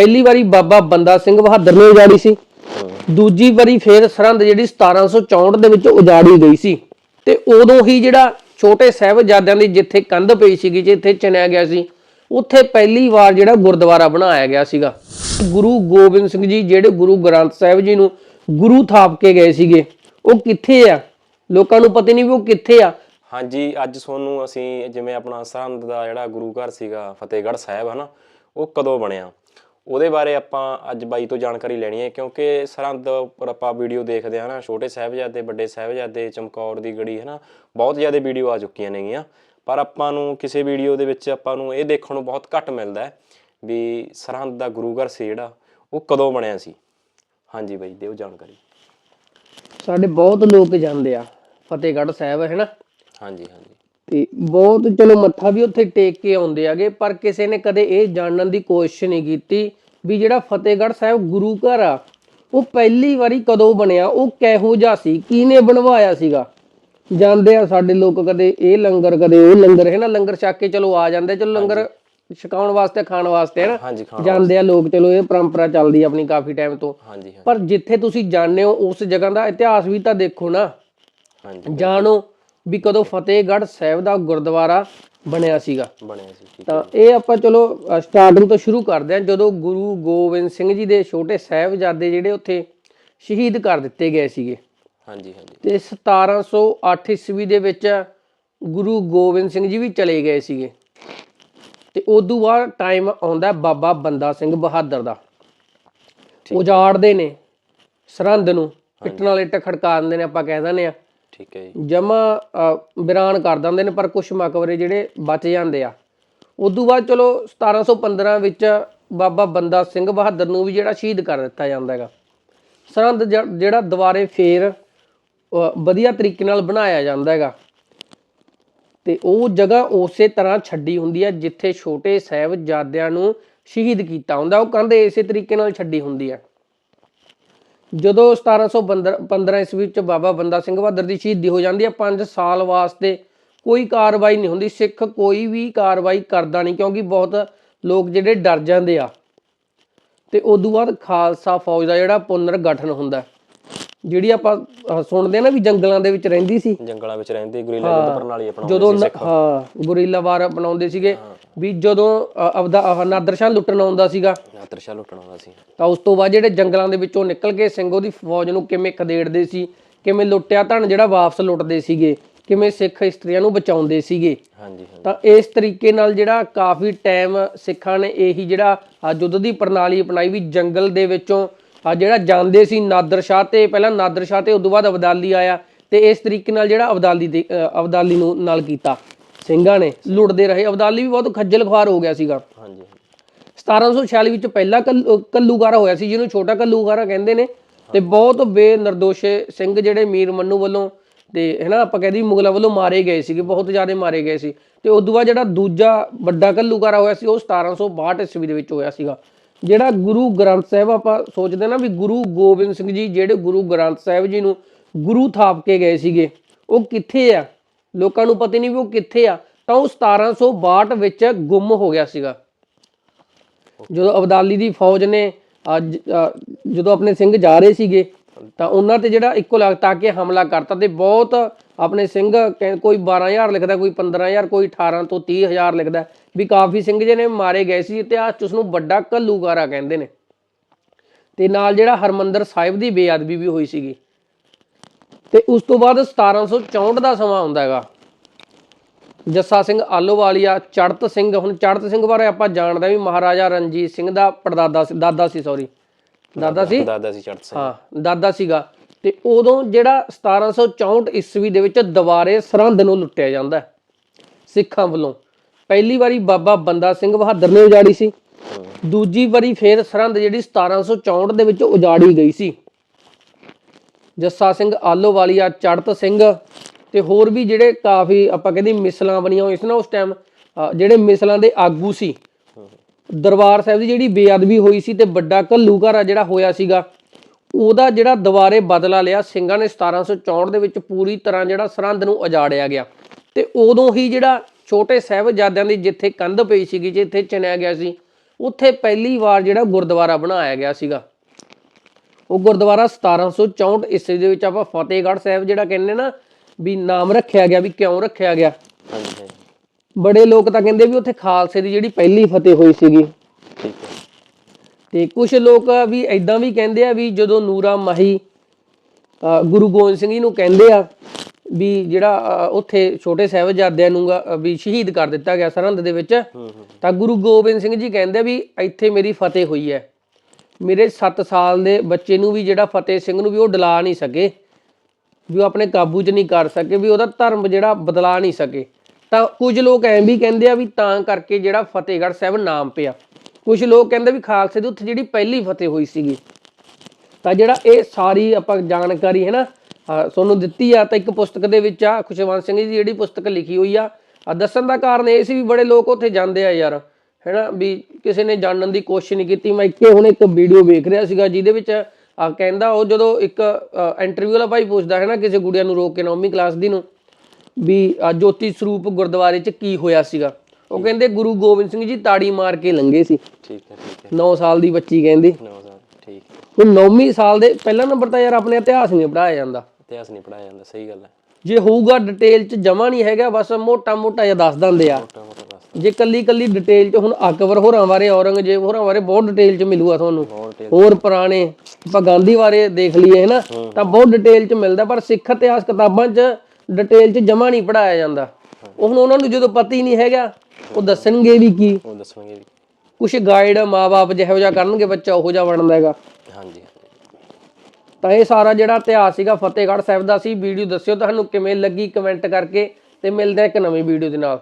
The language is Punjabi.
ਪਹਿਲੀ ਵਾਰੀ ਬਾਬਾ ਬੰਦਾ ਸਿੰਘ ਬਹਾਦਰ ਨੇ ਉਜਾੜੀ ਸੀ। ਦੂਜੀ ਵਾਰੀ ਫੇਰ ਸਰਹੰਦ ਜਿਹੜੀ 1764 ਦੇ ਵਿੱਚ ਉਜਾੜੀ ਗਈ ਸੀ। ਤੇ ਉਦੋਂ ਹੀ ਜਿਹੜਾ ਛੋਟੇ ਸਾਹਿਬਜ਼ਾਦਿਆਂ ਦੀ ਜਿੱਥੇ ਕੰਧ ਪਈ ਸੀਗੀ ਜਿੱਥੇ ਚਿਣਿਆ ਗਿਆ ਸੀ ਉੱਥੇ ਪਹਿਲੀ ਵਾਰ ਜਿਹੜਾ ਗੁਰਦੁਆਰਾ ਬਣਾਇਆ ਗਿਆ ਸੀਗਾ। ਗੁਰੂ ਗੋਬਿੰਦ ਸਿੰਘ ਜੀ ਜਿਹੜੇ ਗੁਰੂ ਗ੍ਰੰਥ ਸਾਹਿਬ ਜੀ ਨੂੰ ਗੁਰੂ ਥਾਪ ਕੇ ਗਏ ਸੀਗੇ ਉਹ ਕਿੱਥੇ ਆ? ਲੋਕਾਂ ਨੂੰ ਪਤਾ ਨਹੀਂ ਵੀ ਉਹ ਕਿੱਥੇ ਆ। ਹਾਂਜੀ ਅੱਜ ਤੁਹਾਨੂੰ ਅਸੀਂ ਜਿਵੇਂ ਆਪਣਾ ਸਰਹੰਦ ਦਾ ਜਿਹੜਾ ਗੁਰੂ ਘਰ ਸੀਗਾ ਫਤਿਹਗੜ੍ਹ ਸਾਹਿਬ ਹਨਾ ਉਹ ਕਦੋਂ ਬਣਿਆ? ਉਹਦੇ ਬਾਰੇ ਆਪਾਂ ਅੱਜ ਬਾਈ ਤੋਂ ਜਾਣਕਾਰੀ ਲੈਣੀ ਹੈ ਕਿਉਂਕਿ ਸਰਹੰਦ ਉੱਪਰ ਆਪਾਂ ਵੀਡੀਓ ਦੇਖਦੇ ਹਾਂ ਨਾ ਛੋਟੇ ਸਾਹਿਬਜ਼ਾਦੇ ਵੱਡੇ ਸਾਹਿਬਜ਼ਾਦੇ ਚਮਕੌਰ ਦੀ ਗੜੀ ਹਨਾ ਬਹੁਤ ਜ਼ਿਆਦਾ ਵੀਡੀਓ ਆ ਚੁੱਕੀਆਂ ਨੇਗੀਆਂ। ਪਰ ਆਪਾਂ ਨੂੰ ਕਿਸੇ ਵੀਡੀਓ ਦੇ ਵਿੱਚ ਆਪਾਂ ਨੂੰ ਇਹ ਦੇਖਣ ਨੂੰ ਬਹੁਤ ਘੱਟ ਮਿਲਦਾ ਹੈ ਵੀ ਸਰਹੰਦ ਦਾ ਗੁਰੂ ਘਰ ਸੀ ਜਿਹੜਾ ਉਹ ਕਦੋਂ ਬਣਿਆ ਸੀ। ਹਾਂਜੀ ਬਾਈ ਦਿਓ ਜਾਣਕਾਰੀ। ਸਾਡੇ ਬਹੁਤ ਲੋਕ ਜਾਂਦੇ ਆ ਫਤਿਹਗੜ੍ਹ ਸਾਹਿਬ ਹੈ ਨਾ? ਹਾਂਜੀ ਹਾਂਜੀ। ਤੇ ਬਹੁਤ ਚਲੋ ਮੱਥਾ ਵੀ ਉੱਥੇ ਟੇਕ ਕੇ ਆਉਂਦੇ ਆਗੇ ਪਰ ਕਿਸੇ ਨੇ ਕਦੇ ਇਹ ਜਾਣਨ ਦੀ ਕੋਸ਼ਿਸ਼ ਨਹੀਂ ਕੀਤੀ ਵੀ ਜਿਹੜਾ ਫਤਿਹਗੜ੍ਹ ਸਾਹਿਬ ਗੁਰੂ ਘਰ ਆ ਉਹ ਪਹਿਲੀ ਵਾਰੀ ਕਦੋਂ ਬਣਿਆ ਉਹ ਕਿਹੋ ਜਿਹਾ ਸੀ ਕਿਹਨੇ ਬਣਵਾਇਆ ਸੀਗਾ? ਜਾਂਦੇ ਆ ਸਾਡੇ ਲੋਕ ਕਦੇ ਇਹ ਲੰਗਰ ਕਦੇ ਉਹ ਲੰਗਰ ਹੈ ਨਾ? ਲੰਗਰ ਛਕ ਕੇ ਚਲੋ ਆ ਜਾਂਦੇ ਚਲੋ ਲੰਗਰ ਛਕਾਉਣ ਵਾਸਤੇ ਖਾਣ ਵਾਸਤੇ ਹੈ ਨਾ? ਜਾਂਦੇ ਆ ਲੋਕ ਚਲੋ ਇਹ ਪਰੰਪਰਾ ਚੱਲਦੀ ਆਪਣੀ ਕਾਫੀ ਟਾਈਮ ਤੋਂ। ਪਰ ਜਿੱਥੇ ਤੁਸੀਂ ਜਾਣਦੇ ਹੋ ਉਸ ਜਗ੍ਹਾ ਦਾ ਇਤਿਹਾਸ ਵੀ ਤਾਂ ਦੇਖੋ ਨਾ। ਜਾਣੋ ਵੀ ਕਦੋਂ ਫਤਿਹਗੜ੍ਹ ਸਾਹਿਬ ਦਾ ਗੁਰਦੁਆਰਾ ਬਣਿਆ ਸੀਗਾ। ਬਣਿਆ ਸੀ ਠੀਕ ਤਾਂ ਇਹ ਆਪਾਂ ਚਲੋ ਸਟਾਰਟਿੰਗ ਤੋਂ ਸ਼ੁਰੂ ਕਰਦੇ ਹਾਂ ਜਦੋਂ ਗੁਰੂ ਗੋਬਿੰਦ ਸਿੰਘ ਜੀ ਦੇ ਛੋਟੇ ਸਾਹਿਬਜ਼ਾਦੇ ਜਿਹੜੇ ਉੱਥੇ ਸ਼ਹੀਦ ਕਰ ਦਿੱਤੇ ਗਏ ਸੀਗੇ। ਹਾਂਜੀ ਹਾਂਜੀ। ਤੇ 1708 ਈਸਵੀ ਦੇ ਵਿੱਚ ਗੁਰੂ ਗੋਬਿੰਦ ਸਿੰਘ ਜੀ ਵੀ ਚਲੇ ਗਏ ਸੀਗੇ। ਤੇ ਉਦੋਂ ਬਾਅਦ ਟਾਈਮ ਆਉਂਦਾ ਬਾਬਾ ਬੰਦਾ ਸਿੰਘ ਬਹਾਦਰ ਦਾ। ਉਜਾੜਦੇ ਨੇ ਸਰਹੰਦ ਨੂੰ ਇੱਟ ਖੜਕਾ ਦਿੰਦੇ ਨੇ ਆਪਾਂ ਕਹਿ ਦਿੰਦੇ ਆ ਠੀਕ ਹੈ ਜੀ। ਜਮਾ ਵਿਰਾਨ ਕਰ ਦਿੰਦੇ ਨੇ, ਪਰ ਕੁਝ ਮਕਬਰੇ ਜਿਹੜੇ ਬਚ ਜਾਂਦੇ ਆ। ਉਦੋਂ ਬਾਅਦ ਚਲੋ 1715 ਵਿੱਚ ਬਾਬਾ ਬੰਦਾ ਸਿੰਘ ਬਹਾਦਰ ਨੂੰ ਵੀ ਜਿਹੜਾ ਸ਼ਹੀਦ ਕਰ ਦਿੱਤਾ ਜਾਂਦਾ ਹੈਗਾ। ਸਰਹੰਦ ਜਿਹੜਾ ਦੁਬਾਰੇ ਫੇਰ ਵਧੀਆ ਤਰੀਕੇ ਨਾਲ ਬਣਾਇਆ ਜਾਂਦਾ ਹੈਗਾ। ਤੇ ਉਹ ਜਗ੍ਹਾ ਉਸੇ ਤਰ੍ਹਾਂ ਛੱਡੀ ਹੁੰਦੀ ਹੈ ਜਿੱਥੇ ਛੋਟੇ ਸਾਹਿਬਜ਼ਾਦਿਆਂ ਨੂੰ ਸ਼ਹੀਦ ਕੀਤਾ ਹੁੰਦਾ। ਉਹ ਕਹਿੰਦੇ ਇਸੇ ਤਰੀਕੇ ਨਾਲ ਛੱਡੀ ਹੁੰਦੀ ਹੈ ਜਦੋਂ 1715 ਈਸਵੀ ਵਿੱਚ ਬਾਬਾ ਬੰਦਾ ਸਿੰਘ ਬਹਾਦਰ ਦੀ ਸ਼ਹੀਦੀ ਹੋ ਜਾਂਦੀ ਹੈ 5 ਸਾਲ ਵਾਸਤੇ ਕੋਈ ਕਾਰਵਾਈ ਨਹੀਂ ਹੁੰਦੀ, ਸਿੱਖ ਕੋਈ ਵੀ ਕਾਰਵਾਈ ਕਰਦਾ ਨਹੀਂ, ਕਿਉਂਕਿ ਬਹੁਤ ਲੋਕ ਜਿਹੜੇ ਡਰ ਜਾਂਦੇ ਆ। ਤੇ ਉਦੋਂ ਬਾਅਦ ਖਾਲਸਾ ਫੌਜ ਦਾ ਜਿਹੜਾ ਪੁਨਰ ਗਠਨ ਹੁੰਦਾ ਜਿਹੜੀ ਆਪਾਂ ਅਹ, ਸੁਣਦੇ ਆ ਨਾ ਵੀ ਜੰਗਲਾਂ ਦੇ ਵਿੱਚ ਰਹਿੰਦੀ ਸੀ। ਜੰਗਲਾਂ ਵਿੱਚ ਰਹਿੰਦੇ ਗੁਰੀਲਾ ਯੁੱਧ ਪ੍ਰਣਾਲੀ ਜਦੋਂ ਨ- ਹਾਂ ਗੁਰੀਲਾ ਵਾਰ ਅਪਣਾਉਂਦੇ ਸੀਗੇ ਵੀ ਜਦੋਂ ਅ, ਆਹ ਨਾਦਰ ਸ਼ਾਹ ਲੁੱਟਣ ਆਉਂਦਾ ਸੀਗਾ। ਨਾਤਰਸ਼ਾ ਲੁੱਟਣ ਆਉਂਦਾ ਸੀ। ਤਾਂ ਉਸ ਤੋਂ ਬਾਅਦ ਜਿਹੜੇ ਜੰਗਲਾਂ ਦੇ ਵਿੱਚੋਂ ਨਿਕਲ ਕੇ ਸਿੰਘ ਉਹਦੀ ਫੌਜ ਨੂੰ ਕਿਵੇਂ ਖਦੇੜਦੇ ਸੀ ਕਿਵੇਂ ਲੁੱਟਿਆ ਧਨ ਜਿਹੜਾ ਵਾਪਸ ਲੁੱਟਦੇ ਸੀਗੇ ਕਿਵੇਂ ਸਿੱਖ ਇਸਤਰੀਆਂ ਨੂੰ ਬਚਾਉਂਦੇ ਸੀਗੇ। ਹਾਂਜੀ ਹਾਂਜੀ। ਤਾਂ ਇਸ ਤਰੀਕੇ ਨਾਲ ਜਿਹੜਾ ਕਾਫੀ ਟਾਈਮ ਸਿੱਖਾਂ ਨੇ ਇਹੀ ਜਿਹੜਾ ਆ ਯੁੱਧ ਦੀ ਪ੍ਰਣਾਲੀ ਅਪਣਾਈ ਵੀ ਜੰਗਲ ਦੇ ਵਿੱਚੋਂ ਆ ਜਿਹੜਾ ਜਾਂਦੇ ਸੀ ਨਾਦਰ ਸ਼ਾਹ ਤੇ ਪਹਿਲਾਂ ਨਾਦਰ ਸ਼ਾਹ ਤੇ ਉਦੋਂ ਬਾਅਦ ਅਬਦਾਲੀ ਆਇਆ ਤੇ ਇਸ ਤਰੀਕੇ ਨਾਲ ਜਿਹੜਾ ਅਬਦਾਲੀ ਦੇ ਅਬਦਾਲੀ ਨੂੰ ਨਾਲ ਕੀਤਾ। ਸਿੰਘਾਂ ਨੇ ਲੁੱਟਦੇ ਰਹੇ। ਅਬਦਾਲੀ ਵੀ ਬਹੁਤ ਖੱਜਲ ਖੁਆਰ ਹੋ ਗਿਆ ਸੀਗਾ। ਹਾਂਜੀ। 1746 ਵਿੱਚ ਪਹਿਲਾ ਕੱਲ- ਕੱਲੂਕਾਰਾ ਹੋਇਆ ਸੀ ਜਿਹਨੂੰ ਛੋਟਾ ਕੱਲੂਕਾਰਾ ਕਹਿੰਦੇ ਨੇ ਤੇ ਬਹੁਤ ਬੇਨਰਦੋਸ਼ੇ ਸਿੰਘ ਜਿਹੜੇ ਮੀਰ ਮੰਨੂ ਵੱਲੋਂ ਤੇ ਹੈਨਾ ਆਪਾਂ ਕਹਿੰਦੇ ਮੁਗਲਾਂ ਵੱਲੋਂ ਮਾਰੇ ਗਏ ਸੀਗੇ ਬਹੁਤ ਜ਼ਿਆਦਾ ਮਾਰੇ ਗਏ ਸੀ। ਤੇ ਉਦੋਂ ਬਾਅਦ ਜਿਹੜਾ ਦੂਜਾ ਵੱਡਾ ਕੱਲੂਕਾਰਾ ਹੋਇਆ ਸੀ ਉਹ 1762 ਈਸਵੀ ਦੇ ਵਿੱਚ ਹੋਇਆ ਸੀਗਾ। ਜਿਹੜਾ ਗੁਰੂ ਗ੍ਰੰਥ ਸਾਹਿਬ ਆਪਾਂ ਸੋਚਦੇ ਨਾ ਵੀ ਗੁਰੂ ਗੋਬਿੰਦ ਸਿੰਘ ਜੀ ਜਿਹੜੇ ਗੁਰੂ ਗ੍ਰੰਥ ਸਾਹਿਬ ਜੀ ਨੂੰ ਗੁਰੂ ਥਾਪ ਕੇ ਗਏ ਸੀਗੇ, ਉਹ ਕਿੱਥੇ ਆ? ਲੋਕਾਂ ਨੂੰ ਪਤਾ ਨਹੀਂ ਵੀ ਉਹ ਕਿੱਥੇ ਆ। ਤਾਂ ਉਹ 1762 ਵਿੱਚ ਗੁੰਮ ਹੋ ਗਿਆ ਸੀਗਾ। ਜਦੋਂ ਅਬਦਾਲੀ ਦੀ ਫੌਜ ਨੇ ਅੱਜ ਜਦੋਂ ਆਪਣੇ ਸਿੰਘ ਜਾ ਰਹੇ ਸੀਗੇ, ਤਾਂ ਉਹਨਾਂ ਤੇ ਜਿਹੜਾ ਇੱਕੋ ਲਗਤਾ ਕੇ ਹਮਲਾ ਕਰਤਾ ਤੇ ਬਹੁਤ ਆਪਣੇ ਸਿੰਘ ਕੋਈ 12000 ਲਿਖਦਾ ਕੋਈ 15000 ਕੋਈ 18 ਤੋਂ 30000 ਲਿਖਦਾ। ਵੀ ਕਾਫੀ ਸਿੰਘ ਜਿਹੜੇ ਮਾਰੇ ਗਏ ਸੀ ਇਤਿਹਾਸ ਚ ਉਸ ਨੂੰ ਵੱਡਾ ਕੱਲੂਕਾਰਾ ਕਹਿੰਦੇ ਨੇ। ਤੇ ਨਾਲ ਜਿਹੜਾ ਹਰਮੰਦਰ ਸਾਹਿਬ ਦੀ ਬੇਅਦਬੀ ਵੀ ਹੋਈ ਸੀਗੀ। ਤੇ ਉਸ ਤੋਂ ਬਾਅਦ 1764 ਦਾ ਸਮਾਂ ਆਉਂਦਾ ਹੈਗਾ। ਜੱਸਾ ਸਿੰਘ ਆਲੋਵਾਲੀਆ ਚੜਤ ਸਿੰਘ ਹੁਣ ਚੜਤ ਸਿੰਘ ਬਾਰੇ ਆਪਾਂ ਜਾਣਦੇ ਵੀ ਮਹਾਰਾਜਾ ਰਣਜੀਤ ਸਿੰਘ ਦਾ ਪੜਦਾਦਾ ਸੀ ਦਾਦਾ ਸੀ ਸੌਰੀ ਦਾਦਾ ਸੀ? ਦਾਦਾ ਸੀ ਚੜਤ ਸਿੰਘ। ਹਾਂ ਦਾਦਾ ਸੀਗਾ। ਤੇ ਉਦੋਂ ਜਿਹੜਾ 1764 ਈਸਵੀ ਦੇ ਵਿੱਚ ਦੁਬਾਰੇ ਸਰਹੰਦ ਨੂੰ ਲੁੱਟਿਆ ਜਾਂਦਾ ਸਿੱਖਾਂ ਵੱਲੋਂ। ਪਹਿਲੀ ਵਾਰੀ ਬਾਬਾ ਬੰਦਾ ਸਿੰਘ ਬਹਾਦਰ ਨੇ ਉਜਾੜੀ ਸੀ। ਦੂਜੀ ਵਾਰੀ ਫੇਰ ਸਰਹੰਦ ਜਿਹੜੀ 1764 ਦੇ ਵਿੱਚ ਉਜਾੜੀ ਗਈ ਸੀ। ਜੱਸਾ ਸਿੰਘ ਆਲੋਵਾਲੀਆ, ਚੜਤ ਸਿੰਘ ਤੇ ਹੋਰ ਵੀ ਜਿਹੜੇ ਕਾਫੀ ਆਪਾਂ ਕਹਿੰਦੇ ਮਿਸਲਾਂ ਬਣੀਆਂ ਹੋਈਆਂ ਸੀ ਨਾ ਉਸ ਟਾਈਮ ਜਿਹੜੇ ਮਿਸਲਾਂ ਦੇ ਆਗੂ ਸੀ। ਦਰਬਾਰ ਸਾਹਿਬ ਦੀ ਜਿਹੜੀ ਬੇਅਦਬੀ ਹੋਈ ਸੀ ਤੇ ਵੱਡਾ ਘੱਲੂ ਘੱਲੂਘਾਰਾ ਜਿਹੜਾ ਹੋਇਆ ਸੀਗਾ ਉਹਦਾ ਜਿਹੜਾ ਦੁਬਾਰੇ ਬਦਲਾ ਲਿਆ ਸਿੰਘਾਂ ਨੇ 1764 ਦੇ ਵਿੱਚ ਪੂਰੀ ਤਰ੍ਹਾਂ ਜਿਹੜਾ ਸਰਹੰਦ ਨੂੰ ਉਜਾੜਿਆ ਗਿਆ। ਤੇ ਉਦੋਂ ਹੀ ਜਿਹੜਾ ਛੋਟੇ ਸਾਹਿਬਜ਼ਾਦਿਆਂ ਦੀ ਜਿੱਥੇ ਕੰਧ ਪਈ ਸੀਗੀ ਜਿੱਥੇ ਚਿਣਿਆ ਗਿਆ ਸੀ ਉੱਥੇ ਪਹਿਲੀ ਵਾਰ ਜਿਹੜਾ ਗੁਰਦੁਆਰਾ ਬਣਾਇਆ ਗਿਆ ਸੀਗਾ। ਉਹ ਗੁਰਦੁਆਰਾ 1764 ਈਸਵੀ ਦੇ ਵਿੱਚ ਆਪਾਂ ਫਤਿਹਗੜ੍ਹ ਸਾਹਿਬ ਜਿਹੜਾ ਕਹਿੰਦੇ ਨਾ ਵੀ ਨਾਮ ਰੱਖਿਆ ਗਿਆ ਵੀ ਕਿਉਂ ਰੱਖਿਆ ਗਿਆ। ਬੜੇ ਲੋਕ ਤਾਂ ਕਹਿੰਦੇ ਵੀ ਉੱਥੇ ਖਾਲਸੇ ਦੀ ਜਿਹੜੀ ਪਹਿਲੀ ਫਤਿਹ ਹੋਈ ਸੀਗੀ। ਠੀਕ ਹੈ। ਤੇ ਕੁਝ ਲੋਕ ਵੀ ਐਦਾਂ ਵੀ ਕਹਿੰਦੇ ਆ ਵੀ ਜਦੋਂ ਨੂਰਾ ਮਾਹੀ ਗੁਰੂ ਗੋਬਿੰਦ ਸਿੰਘ ਜੀ ਨੂੰ ਕਹਿੰਦੇ ਆ ਵੀ ਜਿਹੜਾ ਉੱਥੇ ਛੋਟੇ ਸਾਹਿਬਜ਼ਾਦਿਆਂ ਨੂੰ ਵੀ ਸ਼ਹੀਦ ਕਰ ਦਿੱਤਾ ਗਿਆ ਸਰਹੰਦ ਦੇ ਵਿੱਚ, ਤਾਂ ਗੁਰੂ ਗੋਬਿੰਦ ਸਿੰਘ ਜੀ ਕਹਿੰਦੇ ਵੀ ਇੱਥੇ ਮੇਰੀ ਫਤਿਹ ਹੋਈ ਹੈ। ਮੇਰੇ 7 ਸਾਲ ਦੇ ਬੱਚੇ ਨੂੰ ਵੀ ਜਿਹੜਾ ਫਤਿਹ ਸਿੰਘ ਨੂੰ ਵੀ ਉਹ ਡਲਾ ਨਹੀਂ ਸਕੇ, ਵੀ ਉਹ ਆਪਣੇ ਕਾਬੂ 'ਚ ਨਹੀਂ ਕਰ ਸਕੇ, ਵੀ ਉਹਦਾ ਧਰਮ ਜਿਹੜਾ ਬਦਲਾ ਨਹੀਂ ਸਕੇ। ਤਾਂ ਕੁਝ ਲੋਕ ਐਂ ਵੀ ਕਹਿੰਦੇ ਆ ਵੀ ਤਾਂ ਕਰਕੇ ਜਿਹੜਾ ਫਤਿਹਗੜ੍ਹ ਸਾਹਿਬ ਨਾਮ ਪਿਆ। ਕੁਝ ਲੋਕ ਕਹਿੰਦੇ ਵੀ ਖਾਲਸੇ ਦੀ ਉੱਥੇ ਜਿਹੜੀ ਪਹਿਲੀ ਫਤਿਹ ਹੋਈ ਸੀਗੀ, ਤਾਂ ਜਿਹੜਾ ਇਹ ਸਾਰੀ ਆਪਾਂ ਜਾਣਕਾਰੀ ਹੈ ਨਾ ਤੁਹਾਨੂੰ ਦਿੱਤੀ ਆ, ਤਾਂ ਇੱਕ ਪੁਸਤਕ ਦੇ ਵਿੱਚ ਆ, ਖੁਸ਼ਵੰਤ ਸਿੰਘ ਜੀ ਦੀ ਜਿਹੜੀ ਪੁਸਤਕ ਲਿਖੀ ਹੋਈ ਆ ਦੱਸਣ ਦਾ ਕਾਰਨ ਇਹ ਸੀ ਵੀ ਬੜੇ ਲੋਕ ਉੱਥੇ ਜਾਂਦੇ ਆ ਯਾਰ, ਹੈਨਾ, ਵੀ ਕਿਸੇ ਨੇ ਜਾਣਨ ਦੀ ਕੋਸ਼ਿਸ਼ ਨਹੀਂ ਕੀਤੀ। ਮੈਂ ਇੱਕੇ ਹੁਣ ਇੱਕ ਵੀਡੀਓ ਵੇਖ ਰਿਹਾ ਸੀਗਾ, ਜਿਹਦੇ ਵਿੱਚ ਕਹਿੰਦਾ ਉਹ ਜਦੋਂ ਇੱਕ ਇੰਟਰਵਿਊ ਵਾਲਾ ਭਾਈ ਪੁੱਛਦਾ ਹੈ ਨਾ ਕਿਸੇ ਗੁੜੀਆ ਨੂੰ ਰੋਕ ਕੇ ਨੌਵੀਂ ਕਲਾਸ ਦੀ ਨੂੰ, ਵੀ ਜੋਤੀ ਸਰੂਪ ਗੁਰਦੁਆਰੇ 'ਚ ਕੀ ਹੋਇਆ ਸੀਗਾ। ਉਹ ਕਹਿੰਦੇ ਗੁਰੂ ਗੋਬਿੰਦ ਸਿੰਘ ਜੀ ਤਾੜੀ ਮਾਰ ਕੇ ਲੰਘੇ ਸੀ। ਠੀਕ ਹੈ ਠੀਕ ਹੈ। 9 ਸਾਲ ਦੀ ਬੱਚੀ ਕਹਿੰਦੀ। ਨਵਾਂ ਸਾਲ ਠੀਕ ਹੁਣ 9ਵੀਂ ਸਾਲ ਦੇ ਪਹਿਲਾ ਨੰਬਰ ਤਾਂ ਯਾਰ ਆਪਣੇ ਇਤਿਹਾਸ ਨਹੀਂ ਪੜਾਇਆ ਜਾਂਦਾ। ਇਤਿਹਾਸ ਨਹੀਂ ਪੜਾਇਆ ਜਾਂਦਾ ਸਹੀ ਗੱਲ ਹੈ। ਜੇ ਹੋਊਗਾ ਡਿਟੇਲ 'ਚ ਜਮਾ ਨਹੀਂ ਹੈਗਾ ਬਸ ਮੋਟਾ ਮੋਟਾ ਜਿਹਾ ਦੱਸ ਦਿੰਦੇ ਆ। ਜੇ ਕੱਲੀ ਕੱਲੀ ਡਿਟੇਲ 'ਚ ਹੁਣ ਅਕਬਰ ਹੋਰਾਂ ਬਾਰੇ ਔਰੰਗਜ਼ੇਬ ਹੋਰਾਂ ਬਾਰੇ ਬਹੁਤ ਡਿਟੇਲ 'ਚ ਮਿਲੂਗਾ ਤੁਹਾਨੂੰ। ਹੋਰ ਪੁਰਾਣੇ ਆਪਾਂ ਗਾਂਧੀ ਬਾਰੇ ਦੇਖ ਲਈਏ ਹੈ ਨਾ? ਤਾਂ ਬਹੁਤ ਡਿਟੇਲ 'ਚ ਮਿਲਦਾ ਪਰ ਸਿੱਖ ਇਤਿਹਾਸ ਕਿਤਾਬਾਂ 'ਚ ਡਿਟੇਲ 'ਚ ਜਮਾ ਨਹੀਂ ਪੜਾਇਆ ਜਾਂਦਾ। ਹੁਣ ਉਹਨਾਂ ਨੂੰ ਜਦੋਂ ਪਤਾ ਹੀ ਨਹੀਂ ਹੈਗਾ ਉਹ ਦੱਸਣਗੇ ਵੀ ਕੀ? ਉਹ ਦੱਸਣਗੇ ਵੀ। ਕੁਝ ਗਾਈਡ ਮਾਪੇ ਜਿਹੋ ਜਿਹਾ ਕਰਨਗੇ ਬੱਚਾ ਉਹੋ ਜਿਹਾ ਬਣਦਾ ਹੈਗਾ। ਹਾਂਜੀ। ਤਾਂ ਇਹ ਸਾਰਾ ਜਿਹੜਾ ਇਤਿਹਾਸ ਸੀਗਾ ਫਤਿਹਗੜ੍ਹ ਸਾਹਿਬ ਦਾ ਸੀ। ਵੀਡੀਓ ਦੱਸਿਓ ਤੁਹਾਨੂੰ ਕਿਵੇਂ ਲੱਗੀ ਕਮੈਂਟ ਕਰਕੇ ਤੇ ਮਿਲਦੇ ਆ ਇੱਕ ਨਵੀਂ ਵੀਡੀਓ ਦੇ ਨਾਲ।